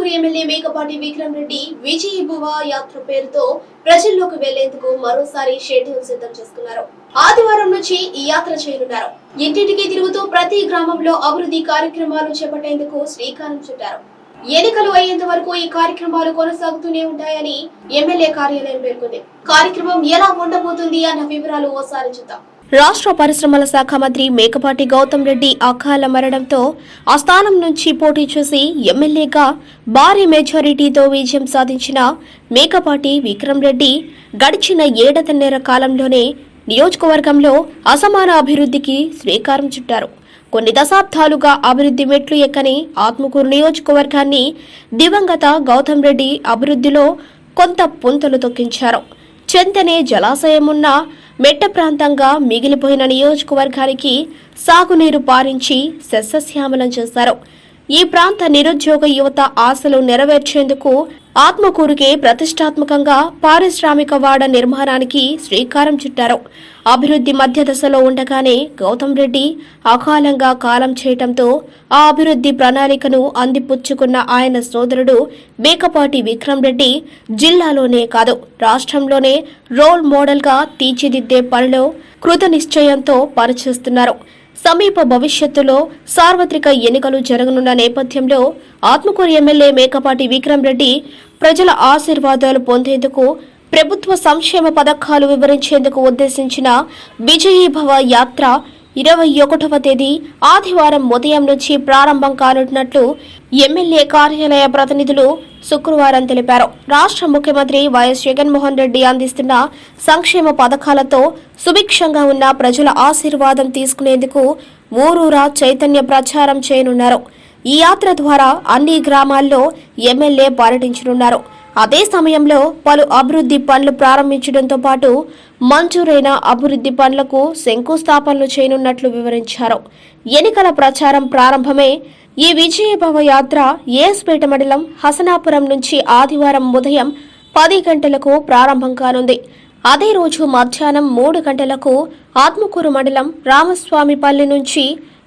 Atmakur MLA Mekapati Vikram Reddy విజయ్ భువ యాత్ర పేరుతో ప్రజల్లోకి వెళ్ళేందుకు మరోసారి షెడ్యూల్ సిద్ధం చేసుకున్నారు. ఆదివారం నుంచి ఈ యాత్ర చేయనున్నారు. ఇంటింటికి తిరుగుతూ ప్రతి గ్రామంలో అభివృద్ధి కార్యక్రమాలు చేపట్టేందుకు శ్రీకారం చుట్టారు. ఎన్నికలు అయ్యేంత వరకు ఈ కార్యక్రమాలు కొనసాగుతూనే ఉంటాయని ఎమ్మెల్యే కార్యాలయం పేర్కొంది. కార్యక్రమం ఎలా ఉండబోతుంది అన్న వివరాలు ఓసారి చూద్దాం. రాష్ట్ర పరిశ్రమల శాఖ మంత్రి మేకపాటి గౌతమ్ రెడ్డి అకాల మరణంతో ఆ స్థానం నుంచి పోటీ చేసి ఎమ్మెల్యేగా భారీ మెజారిటీతో విజయం సాధించిన మేకపాటి విక్రమ్ రెడ్డి గడిచిన ఏడతన్నేర కాలంలోనే నియోజకవర్గంలో అసమాన అభివృద్ధికి శ్రీకారం చుట్టారు. కొన్ని దశాబ్దాలుగా అభివృద్ధి మెట్లు ఎక్కని ఆత్మకూరు నియోజకవర్గాన్ని దివంగత గౌతమ్ రెడ్డి అభివృద్ధిలో కొంత పుంతలు తొక్కించారు. చెంతనే జలాశయం ఉన్న మెట్ట ప్రాంతంగా మిగిలిపోయిన నియోజకవర్గానికి సాగునీరు పారించి సస్యశ్యామలం చేశారు. ఈ ప్రాంత నిరుద్యోగ యువత ఆశలు నెరవేర్చేందుకు ఆత్మకూరుకే ప్రతిష్టాత్మకంగా పారిశ్రామిక వాడ నిర్మాణానికి శ్రీకారం చుట్టారు. అభివృద్ధి మధ్య దశలో ఉండగానే గౌతమ్ రెడ్డి అకాలంగా కాలం చేయటంతో ఆ అభివృద్ధి ప్రణాళికను అందిపుచ్చుకున్న ఆయన సోదరుడు మేకపాటి విక్రమ్ రెడ్డి జిల్లాలోనే కాదు రాష్ట్రంలోనే రోల్ మోడల్గా తీర్చిదిద్దే పనిలో కృత నిశ్చయంతో పనిచేస్తున్నారు. సమీప భవిష్యత్తులో సార్వత్రిక ఎన్నికలు జరగనున్న నేపథ్యంలో ఆత్మకూరు ఎమ్మెల్యే మేకపాటి విక్రమ్ రెడ్డి ప్రజల ఆశీర్వాదాలు పొందేందుకు ప్రభుత్వ సంక్షేమ పథకాలు వివరించేందుకు ఉద్దేశించిన విజయీభవ యాత్ర ఇరవై ఒకటవ తేదీ ఆదివారం ఉదయం నుంచి ప్రారంభం కానున్నట్లు ఎమ్మెల్యే కార్యాలయ ప్రతినిధులు శుక్రవారం తెలిపారు. రాష్ట్ర ముఖ్యమంత్రి వైఎస్ జగన్మోహన్ రెడ్డి అందిస్తున్న సంక్షేమ పథకాలతో సుభిక్షంగా ఉన్న ప్రజల ఆశీర్వాదం తీసుకునేందుకు ఊరూరా చైతన్య ప్రచారం చేయనున్నారు. ఈ యాత్ర ద్వారా అన్ని గ్రామాల్లో ఎమ్మెల్యే పర్యటించనున్నారు. అదే సమయంలో పలు అభివృద్ధి పనులు ప్రారంభించడంతో పాటు మంజూరైన అభివృద్ధి పనులకు శంకుస్థాపనలు చేయనున్నట్లు వివరించారు. ఎన్నికల ప్రచారం ప్రారంభమే ఈ విజయభవ యాత్ర ఏస్పేట మండలం హసనాపురం నుంచి ఆదివారం ఉదయం పది గంటలకు ప్రారంభం కానుంది. అదే రోజు మధ్యాహ్నం మూడు గంటలకు ఆత్మకూరు మండలం రామస్వామిపల్లి నుంచి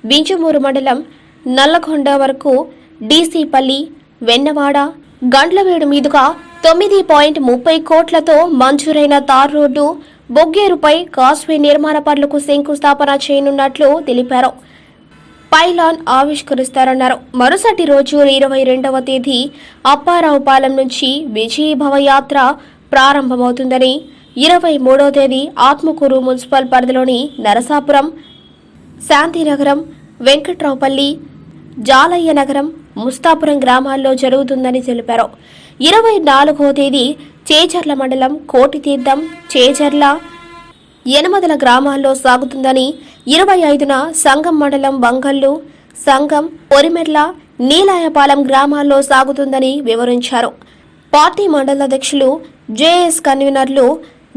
బింజమూరు మండలం నల్లగొండ వరకు డీసీపల్లి వెన్నవాడ గండ్లవేడు మీదుగా తొమ్మిది పాయింట్ ముప్పై కోట్లతో మంజూరైన తార్ రోడ్డు బొగ్గేరుపై కాస్వే నిర్మాణ పనులకు శంకుస్థాపన చేయనున్నట్లు తెలిపారు. పైలాన్ ఆవిష్కరిస్తారన్నారు. మరుసటి రోజు ఇరవై రెండవ తేదీ అప్పారావుపాలెం నుంచి విజయభవ యాత్ర ప్రారంభమవుతుందని ఇరవై మూడవ తేదీ ఆత్మకూరు మున్సిపల్ పరిధిలోని నరసాపురం శాంతినగరం వెంకట్రావుపల్లి జాలయ్య నగరం ముస్తాపురం గ్రామాల్లో జరుగుతుందని తెలిపారు. ఇరవై నాలుగవ తేదీ చేజర్ల మండలం కోటితీర్థం చేజర్ల ఎనమదల గ్రామాల్లో సాగుతుందని ఇరవై ఐదున సంగం మండలం వంగల్లు సంగం పొరిమెర్ల నీలాయపాలెం గ్రామాల్లో సాగుతుందని వివరించారు. పార్టీ మండల అధ్యక్షులు జేఎస్ కన్వీనర్లు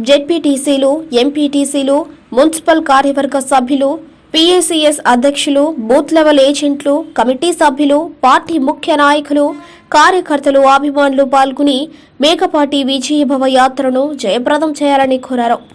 జెడ్పీటీసీలు ఎంపీటీసీలు మున్సిపల్ కార్యవర్గ సభ్యులు పిఏసీఎస్ అధ్యక్షులు బూత్ లెవెల్ ఏజెంట్లు కమిటీ సభ్యులు పార్టీ ముఖ్య నాయకులు కార్యకర్తలు అభిమానులు పాల్గొని మేకపాటి విజయభవ యాత్రను జయప్రదం చేయాలని కోరారు.